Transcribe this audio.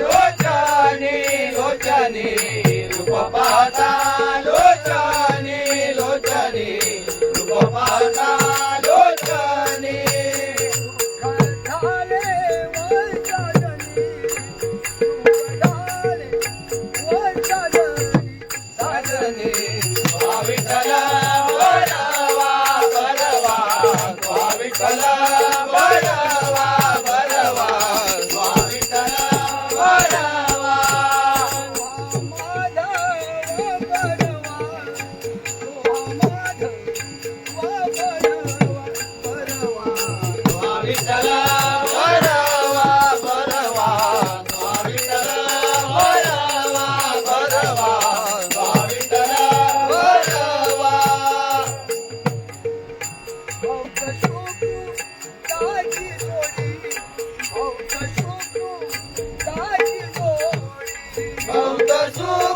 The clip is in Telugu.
లోచని లోచని రూపపాద లోచని లోచని రూపపాద Sultan Sultan